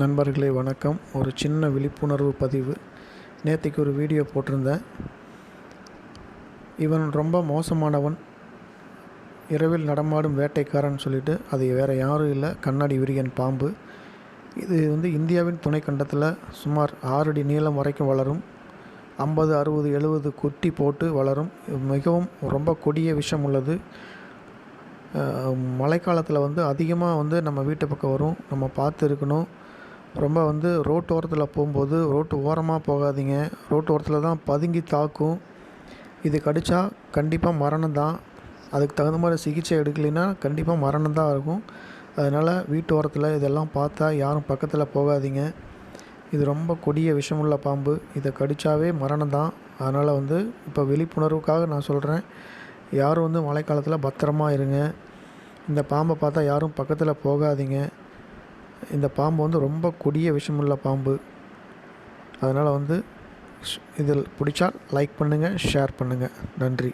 நண்பர்களே வணக்கம். ஒரு சின்ன விழிப்புணர்வு பதிவு. நேற்றுக்கு ஒரு வீடியோ போட்டிருந்தேன். இவன் ரொம்ப மோசமானவன். இரவில் நடமாடும் வேட்டைக்காரன் சொல்லிட்டு அது வேறு யாரும் இல்லை. கண்ணாடி விரியன் பாம்பு. இது வந்து இந்தியாவின் துணைக்கண்டத்தில் சுமார் ஆறு அடி நீளம் வரைக்கும் வளரும். ஐம்பது அறுபது எழுபது குட்டி போட்டு வளரும். மிகவும் ரொம்ப கொடிய விஷம் உள்ளது. மழைக்காலத்தில் வந்து அதிகமாக வந்து நம்ம வீட்டு பக்கம் வரும். நம்ம பார்த்து இருக்கணும் ரொம்ப வந்து ரோட்டு ஓரத்தில் போகும்போது ரோட்டு ஓரமாக போகாதீங்க. ரோட்டு ஓரத்தில் தான் பதுங்கி தாக்கும். இது கடித்தா கண்டிப்பாக மரணம் தான். அதுக்கு தகுந்த மாதிரி சிகிச்சை எடுக்கலைன்னா கண்டிப்பாக மரணம் தான் இருக்கும். அதனால் வீட்டு ஓரத்தில் இதெல்லாம் பார்த்தா யாரும் பக்கத்தில் போகாதீங்க. இது ரொம்ப கொடிய விஷமுள்ள பாம்பு. இதை கடித்தாவே மரணம் தான். அதனால் வந்து இப்போ விழிப்புணர்வுக்காக நான் சொல்கிறேன் யாரும் வந்து மழைக்காலத்தில் பத்திரமா இருங்க. இந்த பாம்பை பார்த்தா யாரும் பக்கத்தில் போகாதீங்க. இந்த பாம்பு வந்து ரொம்ப கொடிய விஷமுள்ள பாம்பு. அதனால் வந்து இதில் பிடிச்சா லைக் பண்ணுங்கள் ஷேர் பண்ணுங்கள் நன்றி.